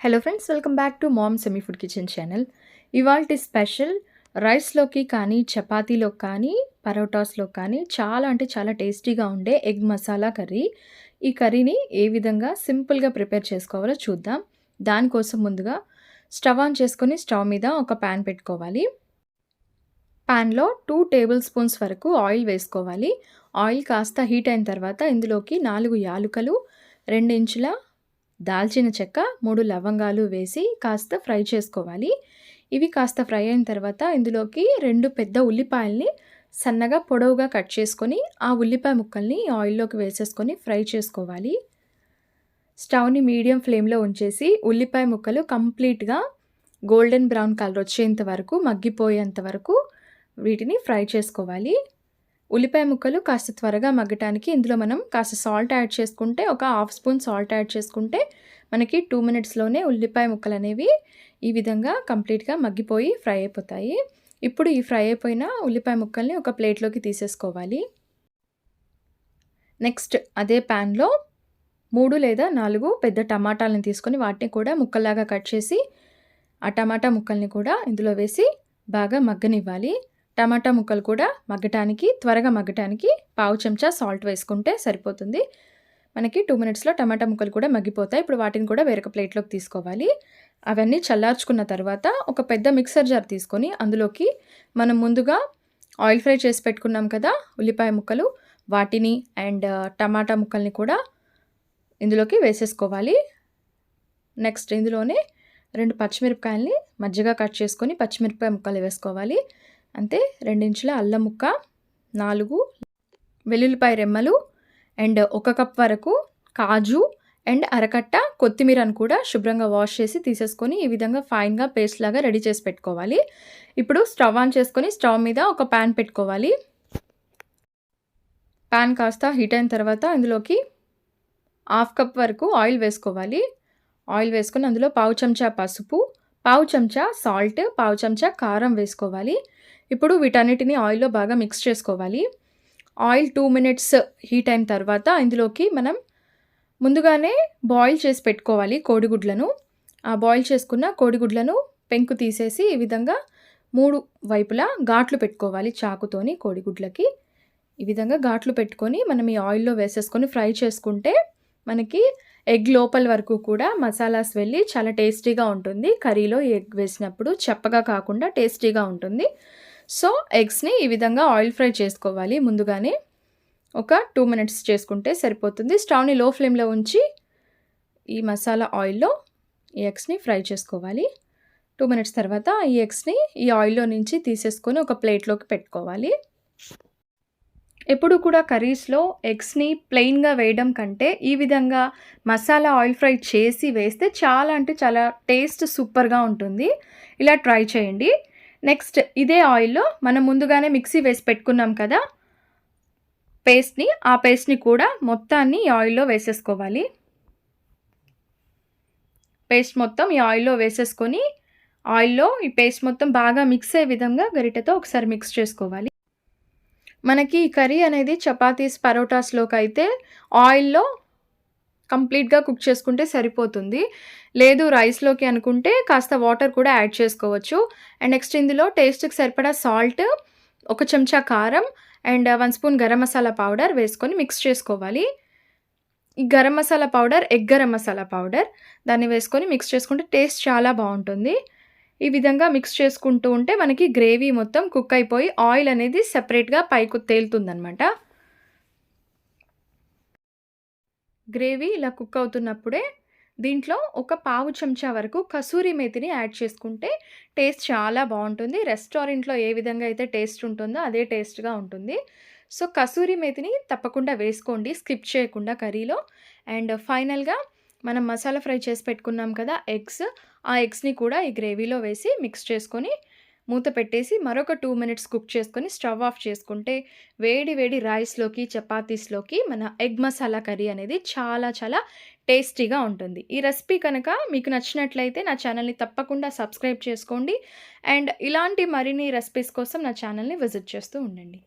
Hello friends welcome back to mom semi food kitchen channel ఇవాళ special రైస్లోకి కానీ చపాతీలో కానీ పరోటాస్లో కానీ చాలా అంటే చాలా టేస్టీగా ఉండే ఎగ్ మసాలా కర్రీ ఈ కర్రీని ఏ విధంగా సింపుల్గా ప్రిపేర్ చేసుకోవాలో చూద్దాం. దానికోసం ముందుగా స్టవ్ ఆన్ చేసుకొని స్టవ్ మీద ఒక ప్యాన్ పెట్టుకోవాలి. ప్యాన్లో టూ టేబుల్ స్పూన్స్ వరకు ఆయిల్ వేసుకోవాలి. ఆయిల్ కాస్త హీట్ అయిన తర్వాత ఇందులోకి నాలుగు యాలుకలు రెండు ఇంచుల దాల్చిన చెక్క మూడు లవంగాలు వేసి కాస్త ఫ్రై చేసుకోవాలి. ఇవి కాస్త ఫ్రై అయిన తర్వాత ఇందులోకి రెండు పెద్ద ఉల్లిపాయల్ని సన్నగా పొడవుగా కట్ చేసుకొని ఆ ఉల్లిపాయ ముక్కల్ని ఆయిల్లోకి వేసేసుకొని ఫ్రై చేసుకోవాలి. స్టవ్ని మీడియం ఫ్లేమ్లో ఉంచేసి ఉల్లిపాయ ముక్కలు కంప్లీట్గా గోల్డెన్ బ్రౌన్ కలర్ వచ్చేంత వరకు మగ్గిపోయేంత వరకు వీటిని ఫ్రై చేసుకోవాలి. ఉల్లిపాయ ముక్కలు కాస్త త్వరగా మగ్గటానికి ఇందులో మనం కాస్త సాల్ట్ యాడ్ చేసుకుంటే ఒక హాఫ్ స్పూన్ సాల్ట్ యాడ్ చేసుకుంటే మనకి టూ మినిట్స్లోనే ఉల్లిపాయ ముక్కలు అనేవి ఈ విధంగా కంప్లీట్గా మగ్గిపోయి ఫ్రై అయిపోతాయి. ఇప్పుడు ఈ ఫ్రై అయిపోయిన ఉల్లిపాయ ముక్కల్ని ఒక ప్లేట్లోకి తీసేసుకోవాలి. నెక్స్ట్ అదే ప్యాన్లో మూడు లేదా నాలుగు పెద్ద టమాటాలను తీసుకొని వాటిని కూడా ముక్కల్లాగా కట్ చేసి ఆ టమాటా ముక్కల్ని కూడా ఇందులో వేసి బాగా మగ్గనివ్వాలి. టమాటా ముక్కలు కూడా మగ్గటానికి త్వరగా మగ్గటానికి పావు చెంచా సాల్ట్ వేసుకుంటే సరిపోతుంది. మనకి టూ మినిట్స్లో టమాటా ముక్కలు కూడా మగ్గిపోతాయి. ఇప్పుడు వాటిని కూడా వేరొక ప్లేట్లోకి తీసుకోవాలి. అవన్నీ చల్లార్చుకున్న తర్వాత ఒక పెద్ద మిక్సర్ జార్ తీసుకొని అందులోకి మనం ముందుగా ఆయిల్ ఫ్రై చేసి పెట్టుకున్నాం కదా ఉల్లిపాయ ముక్కలు. వాటిని అండ్ టమాటా ముక్కల్ని కూడా ఇందులోకి వేసేసుకోవాలి. నెక్స్ట్ ఇందులోనే రెండు పచ్చిమిరపకాయల్ని మజ్జిగ కట్ చేసుకొని పచ్చిమిరపకాయ ముక్కలు వేసుకోవాలి. అంతే రెండించుల అల్లం ముక్క నాలుగు వెల్లుల్లిపాయ రెమ్మలు అండ్ ఒక కప్ వరకు కాజు అండ్ అరకట్ట కొత్తిమీరను కూడా శుభ్రంగా వాష్ చేసి తీసేసుకొని ఈ విధంగా ఫైన్గా పేస్ట్ లాగా రెడీ చేసి పెట్టుకోవాలి. ఇప్పుడు స్టవ్ ఆన్ చేసుకొని స్టవ్ మీద ఒక ప్యాన్ పెట్టుకోవాలి. ప్యాన్ కాస్త హీట్ అయిన తర్వాత అందులోకి హాఫ్ కప్ వరకు ఆయిల్ వేసుకోవాలి. ఆయిల్ వేసుకొని అందులో పావు చెంచా పసుపు పావు చెంచా సాల్ట్ పావు చెంచా కారం వేసుకోవాలి. ఇప్పుడు వీటన్నిటిని ఆయిల్లో బాగా మిక్స్ చేసుకోవాలి. ఆయిల్ టూ మినిట్స్ హీట్ అయిన తర్వాత ఇందులోకి మనం ముందుగానే బాయిల్ చేసి పెట్టుకోవాలి కోడిగుడ్లను. ఆ బాయిల్ చేసుకున్న కోడిగుడ్లను పెంకు తీసేసి ఈ విధంగా మూడు వైపులా ఘాట్లు పెట్టుకోవాలి చాకుతోని కోడిగుడ్లకి. ఈ విధంగా ఘాట్లు పెట్టుకొని మనం ఈ ఆయిల్లో వేసేసుకొని ఫ్రై చేసుకుంటే మనకి ఎగ్ లోపల వరకు కూడా మసాలాస్ వెళ్ళి చాలా టేస్టీగా ఉంటుంది. కర్రీలో ఎగ్ వేసినప్పుడు చెప్పగా కాకుండా టేస్టీగా ఉంటుంది. సో ఎగ్స్ని ఈ విధంగా ఆయిల్ ఫ్రై చేసుకోవాలి. ముందుగానే ఒక టూ మినిట్స్ చేసుకుంటే సరిపోతుంది. స్టవ్ని లో ఫ్లేమ్లో ఉంచి ఈ మసాలా ఆయిల్లో ఈ ఎగ్స్ని ఫ్రై చేసుకోవాలి. టూ మినిట్స్ తర్వాత ఈ ఎగ్స్ని ఈ ఆయిల్లో నుంచి తీసేసుకొని ఒక ప్లేట్లోకి పెట్టుకోవాలి. ఎప్పుడు కూడా కర్రీస్లో ఎగ్స్ని ప్లెయిన్గా వేయడం కంటే ఈ విధంగా మసాలా ఆయిల్ ఫ్రై చేసి వేస్తే చాలా అంటే చాలా టేస్ట్ సూపర్గా ఉంటుంది. ఇలా ట్రై చేయండి. నెక్స్ట్ ఇదే ఆయిల్లో మనం ముందుగానే మిక్సీ వేసి పెట్టుకున్నాం కదా పేస్ట్ని ఆ పేస్ట్ని కూడా మొత్తాన్ని ఈ ఆయిల్లో వేసేసుకోవాలి. పేస్ట్ మొత్తం ఈ ఆయిల్లో వేసేసుకొని ఆయిల్లో ఈ పేస్ట్ మొత్తం బాగా మిక్స్ అయ్యే విధంగా గరిటెతో ఒకసారి మిక్స్ చేసుకోవాలి. మనకి ఈ కర్రీ అనేది చపాతీస్ పరోటాస్లోకి అయితే ఆయిల్లో కంప్లీట్గా కుక్ చేసుకుంటే సరిపోతుంది. లేదు రైస్లోకి అనుకుంటే కాస్త వాటర్ కూడా యాడ్ చేసుకోవచ్చు. అండ్ నెక్స్ట్ ఇందులో టేస్ట్కి సరిపడా సాల్ట్ ఒక చెంచా కారం and one spoon garam masala powder వేసుకొని మిక్స్ చేసుకోవాలి. ఈ garam masala powder egg garam masala powder దాన్ని వేసుకొని మిక్స్ చేసుకుంటే టేస్ట్ చాలా బాగుంటుంది. ఈ విధంగా మిక్స్ చేసుకుంటూ ఉంటే మనకి గ్రేవీ మొత్తం కుక్ అయిపోయి ఆయిల్ అనేది సెపరేట్గా పైకి తేలుతుందనమాట గ్రేవీ ఇలా కుక్ అవుతున్నప్పుడే దీంట్లో ఒక పావు చెంచా వరకు కసూరి మేతిని యాడ్ చేసుకుంటే టేస్ట్ చాలా బాగుంటుంది. రెస్టారెంట్లో ఏ విధంగా అయితే టేస్ట్ ఉంటుందో అదే టేస్ట్గా ఉంటుంది. సో కసూరి మేతిని తప్పకుండా వేసుకోండి. స్కిప్ చేయకుండా కర్రీలో అండ్ ఫైనల్గా మనం మసాలా ఫ్రై చేసి పెట్టుకున్నాం కదా ఎగ్స్ ఆ ఎగ్స్ని కూడా ఈ గ్రేవీలో వేసి మిక్స్ చేసుకొని మూత పెట్టేసి మరొక టూ మినిట్స్ కుక్ చేసుకొని స్టవ్ ఆఫ్ చేసుకుంటే వేడి వేడి రైస్లోకి చపాతీస్లోకి మన ఎగ్ మసాలా కర్రీ అనేది చాలా చాలా టేస్టీగా ఉంటుంది. ఈ రెసిపీ కనుక మీకు నచ్చినట్లయితే నా ఛానల్ని తప్పకుండా సబ్స్క్రైబ్ చేసుకోండి. అండ్ ఇలాంటి మరిన్ని రెసిపీస్ కోసం నా ఛానల్ని విజిట్ చేస్తూ ఉండండి.